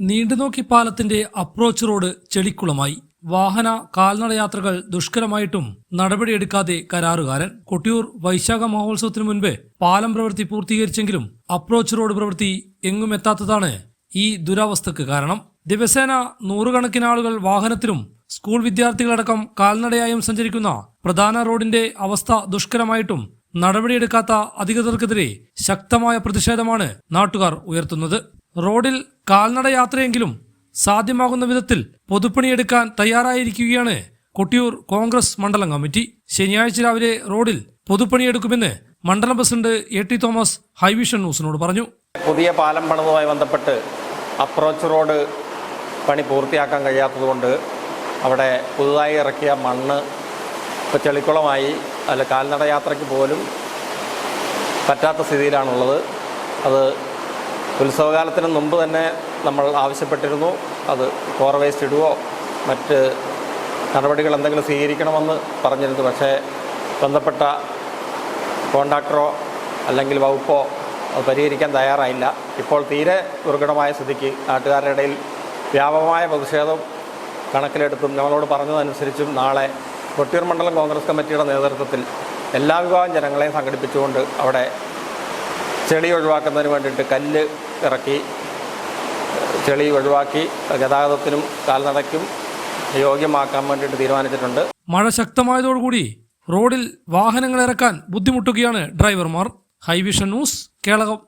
നീണ്ടുനോക്കി പാലത്തിന്റെ approach road ചെളിക്കുളമായി. വാഹന കാൽനടയാത്രകൾ ദുഷ്കരമായിട്ടും നടപടിയെടുക്കാതെ കരാറുകാരൻ കൊട്ടിയൂർ വൈശാഖ മഹോത്സവത്തിനു മുൻപ് പാലം പ്രവൃത്തി പൂർത്തീകരിച്ചെങ്കിലും അപ്രോച്ച് റോഡ് പ്രവൃത്തി എങ്ങും എത്താത്തതാണ് ഈ ദുരവസ്ഥക്ക് കാരണം. ദിവസേന നൂറുകണക്കിന് ആളുകൾ വാഹനത്തിലും സ്കൂൾ വിദ്യാർത്ഥികളടക്കം കാൽനടയായും സഞ്ചരിക്കുന്ന പ്രധാന റോഡിന്റെ അവസ്ഥ ദുഷ്കരമായിട്ടും നടപടിയെടുക്കാത്ത അധികൃതർക്കെതിരെ ശക്തമായ പ്രതിഷേധമാണ് നാട്ടുകാർ ഉയർത്തുന്നത്. റോഡിൽ കാൽനടയാത്രയെങ്കിലും സാധ്യമാകുന്ന വിധത്തിൽ പൊതുപ്പണിയെടുക്കാൻ തയ്യാറായിരിക്കുകയാണ് കൊട്ടിയൂർ കോൺഗ്രസ് മണ്ഡലം കമ്മിറ്റി. ശനിയാഴ്ച രാവിലെ റോഡിൽ പൊതുപ്പണിയെടുക്കുമെന്ന് മണ്ഡലം president A T Thomas Hivision ന്യൂസിനോട് പറഞ്ഞു. പുതിയ പാലം പണിതുമായി ബന്ധപ്പെട്ട് അപ്രോച്ച് റോഡ് പണി പൂർത്തിയാക്കാൻ കഴിയാത്തതുകൊണ്ട് അവിടെ പുതുതായി ഇറക്കിയ മണ്ണ് ഇപ്പോൾ ചെളിക്കുളമായി അല്ല കാൽനട യാത്രയ്ക്ക് പോലും പറ്റാത്ത സ്ഥിതിയിലാണുള്ളത്. അത് ഉത്സവകാലത്തിന് മുമ്പ് തന്നെ നമ്മൾ ആവശ്യപ്പെട്ടിരുന്നു. അത് കോർ വേസ്റ്റ് ഇടുവോ? മറ്റ് നടപടികൾ എന്തെങ്കിലും സ്വീകരിക്കണമെന്ന് പറഞ്ഞിരുന്നു. പക്ഷേ ബന്ധപ്പെട്ട കോണ്ടാക്ടറോ അല്ലെങ്കിൽ വകുപ്പോ അത് പരിഹരിക്കാൻ തയ്യാറായില്ല. ഇപ്പോൾ തീരെ ദുർഘടമായ സ്ഥിതിക്ക് നാട്ടുകാരുടെ ഇടയിൽ വ്യാപകമായ പ്രതിഷേധം കണക്കിലെടുത്തും ഞങ്ങളോട് പറഞ്ഞതനുസരിച്ചും നാളെ കൊട്ടിയൂർ മണ്ഡലം കോൺഗ്രസ് കമ്മിറ്റിയുടെ നേതൃത്വത്തിൽ എല്ലാ വിഭാഗം ജനങ്ങളെയും സംഘടിപ്പിച്ചുകൊണ്ട് അവിടെ ചെളി ഒഴിവാക്കുന്നതിന് വേണ്ടിയിട്ട് കല്ല് ഇറക്കി ചെളി ഒഴിവാക്കി ഗതാഗതത്തിനും കാൽനടയ്ക്കും യോഗ്യമാക്കാൻ വേണ്ടിയിട്ട് തീരുമാനിച്ചിട്ടുണ്ട്. മഴ ശക്തമായതോടുകൂടി റോഡിൽ വാഹനങ്ങൾ ഇറക്കാൻ ബുദ്ധിമുട്ടുകയാണ് ഡ്രൈവർമാർ. Hivision news Kelakam.